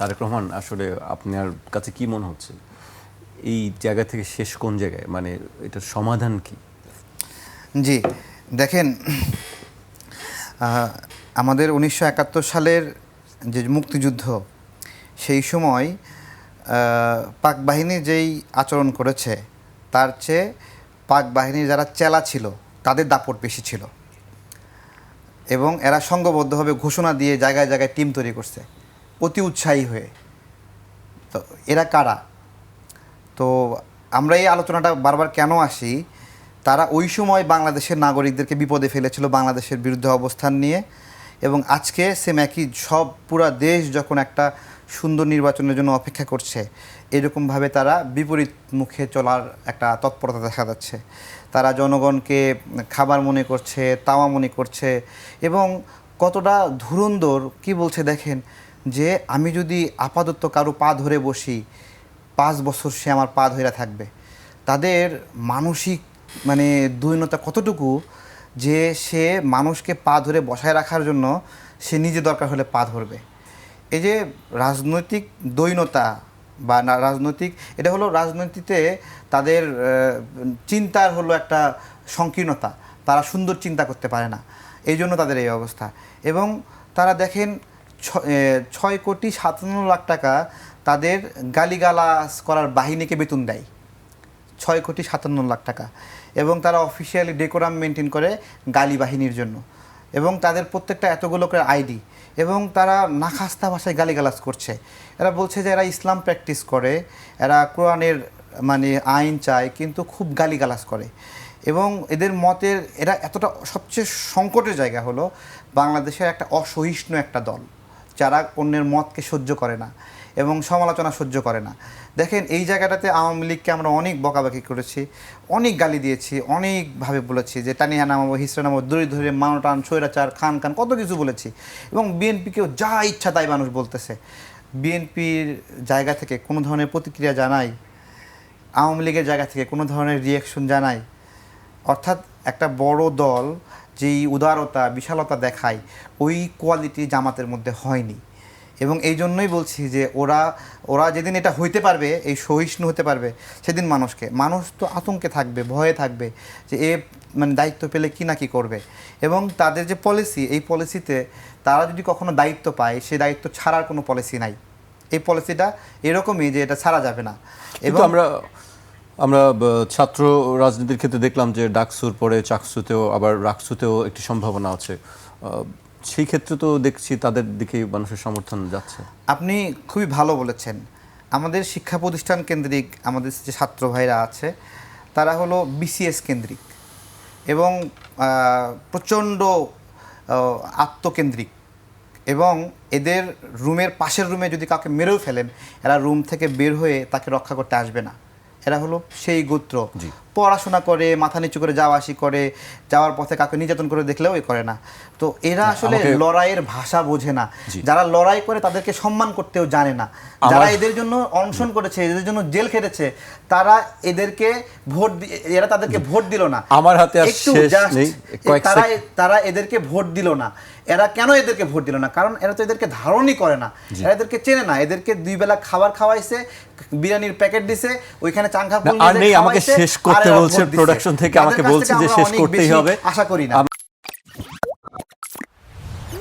তারেক রহমান, আসলে আপনার কাছে কি মনে হচ্ছে? এই জায়গা থেকে শেষ কোন জায়গায়? মানে এটার সমাধান কি? জি, দেখেন আমাদের উনিশশো একাত্তর সালের যে মুক্তিযুদ্ধ, সেই সময় পাক বাহিনী যেই আচরণ করেছে, তার চেয়ে পাক বাহিনীর যারা চেলা ছিল, তাদের দাপট বেশি ছিল। এবং এরা সংঘবদ্ধভাবে ঘোষণা দিয়ে জায়গায় জায়গায় টিম তৈরি করছে। অতি উৎসাহী হয়ে। তো এরা কারা? তো আমরা এই আলোচনাটা বারবার কেন আসি? তারা ওই সময় বাংলাদেশের নাগরিকদেরকে বিপদে ফেলেছিল বাংলাদেশের বিরুদ্ধে অবস্থান নিয়ে এবং আজকে সেম একই সব পুরা দেশ যখন একটা সুন্দর নির্বাচনের জন্য অপেক্ষা করছে, এরকমভাবে তারা বিপরীত মুখে চলার একটা তৎপরতা দেখা যাচ্ছে। তারা জনগণকে খাবার মনে করছে, তাওয়া মনে করছে এবং কতটা ধুরন্ধর, কি বলছে দেখেন? যে আমি যদি আপাতত কারও পা ধরে বসি, পাঁচ বছর সে আমার পা ধরে থাকবে। তাদের মানসিক মানে দৈন্যতা কতটুকু যে সে মানুষকে পা ধরে বসায় রাখার জন্য সে নিজে দরকার হলে পা ধরবে। এই যে রাজনৈতিক দৈনতা বা রাজনৈতিক, এটা হলো রাজনীতিতে তাদের চিন্তার হলো একটা সংকীর্ণতা। তারা সুন্দর চিন্তা করতে পারে না। এই জন্য তাদের এই অবস্থা। এবং তারা দেখেন ছয় কোটি সাতান্ন লাখ টাকা তাদের গালিগালাজ করার বাহিনীকে বেতন দেয়। ছয় কোটি সাতান্ন লাখ টাকা। এবং তারা অফিসিয়ালি ডেকোরাম মেনটেন করে গালি বাহিনীর জন্য। এবং তাদের প্রত্যেকটা এতগুলো করে আইডি। এবং তারা নাখাস্তা ভাষায় গালিগালাজ করছে। এরা বলছে যে এরা ইসলাম প্র্যাকটিস করে, এরা কোরআনের মানে আইন চায়, কিন্তু খুব গালিগালাজ করে। এবং এদের মতের, এরা এতটা সবচেয়ে সংকটের জায়গা হলো বাংলাদেশের একটা অসহিষ্ণু একটা দল। যারা অন্যের মতকে সহ্য করে না এবং সমালোচনা সহ্য করে না। দেখেন, এই জায়গাটাতে আওয়ামী লীগকে আমরা অনেক বকাবাকি করেছি, অনেক গালি দিয়েছি, অনেকভাবে বলেছি যে টানিয়া নামাবো হিসরা নামাবো দড়ি ধরে মানটান, স্বৈরাচার, খান খান, কত কিছু বলেছি। এবং বিএনপিকেও যা ইচ্ছা তাই মানুষ বলতেছে। বিএনপির জায়গা থেকে কোনো ধরনের প্রতিক্রিয়া জানাই, আওয়ামী লীগের জায়গা থেকে কোনো ধরনের রিয়াকশন জানাই। অর্থাৎ একটা বড় দল যেই উদারতা বিশালতা দেখায় ওই কোয়ালিটি জামাতের মধ্যে হয়নি। এবং এই জন্যই বলছি যে ওরা ওরা যেদিন এটা হইতে পারবে এই সহিষ্ণু হতে পারবে সেদিন মানুষকে মানুষ তো আতঙ্কে থাকবে ভয়ে থাকবে যে এ মানে দায়িত্ব পেলে কি না কি করবে। এবং তাদের যে পলিসি এই পলিসিতে তারা যদি কখনো দায়িত্ব পায় সে দায়িত্ব ছাড়ার কোনো পলিসি নাই। এই পলিসিটা এরকমই যে এটা ছাড়া যাবে না। এবং আমরা আমরা ছাত্র রাজনীতির ক্ষেত্রে দেখলাম যে ডাকসুর পরে চাকসুতেও, আবার রাকসুতেও একটি সম্ভাবনা আছে। সেই ক্ষেত্রে তো দেখছি তাদের দিকে মানুষের সমর্থন যাচ্ছে। আপনি খুবই ভালো বলেছেন। আমাদের শিক্ষা প্রতিষ্ঠান কেন্দ্রিক আমাদের যে ছাত্র ভাইরা আছে, তারা হলো বিসিএস কেন্দ্রিক এবং প্রচণ্ড আত্মকেন্দ্রিক এবং এদের রুমের পাশের রুমে যদি কাউকে মেরেও ফেলেন, এরা রুম থেকে বের হয়ে তাকে রক্ষা করতে আসবে না। এরা হলো সেই গোত্র। পড়াশোনা করে মাথা নিচু করে যাওয়া আসি করে যাওয়ার পথে কাউকে নির্যাতন করে দেখলেও এ করে না। তো এরা আসলে লড়াইয়ের ভাষা বোঝে না। যারা লড়াই করে তাদেরকে সম্মান করতেও জানে না। যারা এদের জন্য অনশন করেছে এদের জন্য জেল খেটেছে তারা এদেরকে ভোট এরা তাদেরকে ভোট দিল না। আমার হাতে একটু তারা তারা এদেরকে ভোট দিল না। এরা কেন এদেরকে ভোট দিল না? কারণ এরা তো এদেরকে ধারণই করে না। এরা এদেরকে চেনে না। এদেরকে দুই বেলা খাবার খাওয়াইছে বিরিয়ানির প্যাকেট দিছে ওইখানে ফুল আর নেই, আমাকে শেষ করতে বলছে, প্রোডাকশন থেকে আমাকে বলছে যে শেষ করতেই হবে। আশা করি না